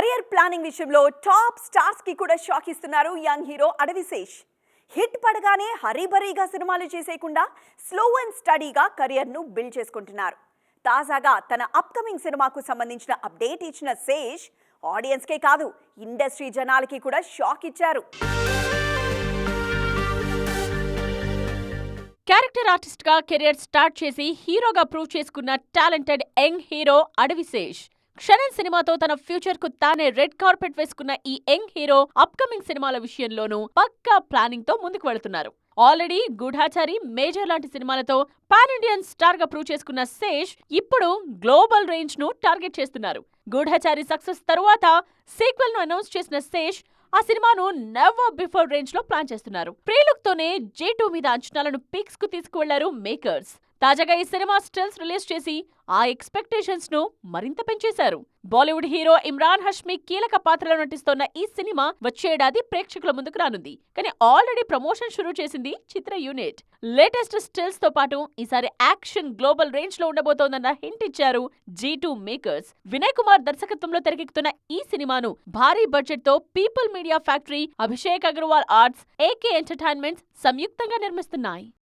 Career planning విషయంలో top స్టార్స్కి కూడా షాక్ ఇస్తున్నారు యంగ్ హీరో అడవిశేష్ హిట్ పడగానే హరీబరీగా సినిమాలు చేసేయకుండా స్లో అండ్ స్టడీగా కెరియర్ను బిల్డ్ చేసుకుంటున్నారు. తాజాగా తన అప్కమింగ్ సినిమాకు సంబంధించిన అప్డేట్ ఇచ్చిన శేష్ ఆడియన్స్కే కాదు ఇండస్ట్రీ జనాలకి కూడా షాక్ ఇచ్చారు. క్యారెక్టర్ ఆర్టిస్ట్గా కెరియర్ స్టార్ట్ చేసి హీరోగా ప్రూవ్ చేసుకున్న టాలెంటెడ్ యంగ్ హీరో అడవిశేష్ క్షణన్ సినిమాతో తన ఫ్యూచర్కు తానే రెడ్ కార్పెట్ వేసుకున్న ఈ యంగ్ హీరో అప్కమింగ్ సినిమాల విషయంలోనూ పక్కా ప్లానింగ్తో ముందుకు వెళుతున్నారు. ఆల్రెడీ గూఢాచారి మేజర్ లాంటి సినిమాలతో పాన్ ఇండియన్ స్టార్గా ప్రూవ్ చేసుకున్న శేష్ ఇప్పుడు గ్లోబల్ రేంజ్ను టార్గెట్ చేస్తున్నారు. గూఢాచారి సక్సెస్ తరువాత సీక్వెల్ను అనౌన్స్ చేసిన శేష్ ఆ సినిమాను నెవర్ బిఫోర్ రేంజ్లో ప్లాన్ చేస్తున్నారు. ప్రీలుక్ తోనే జే టూ మీద అంచనాలను పిక్స్కు తీసుకువెళ్ళారు మేకర్స్. తాజాగా ఈ సినిమా స్టిల్స్ రిలీజ్ చేసి ఆ ఎక్స్పెక్టేషన్స్ను మరింత పెంచేశారు. బాలీవుడ్ హీరో ఇమ్రాన్ హష్మి కీలక పాత్రలో నటిస్తోన్న ఈ సినిమా వచ్చే ఏడాది ప్రేక్షకుల ముందుకు రానుంది. కానీ ఆల్రెడీ ప్రమోషన్ షురూ చేసింది చిత్ర యూనిట్. లేటెస్ట్ స్టిల్స్తో పాటు ఈసారి యాక్షన్ గ్లోబల్ రేంజ్లో ఉండబోతోందన్న హింట్ ఇచ్చారు G two makers. Vinay Kumar దర్శకత్వంలో తెరకెక్కుతున్న ఈ సినిమాను భారీ బడ్జెట్తో people media factory Abhishek Agarwal arts AK entertainments సంయుక్తంగా నిర్మిస్తున్నాయి.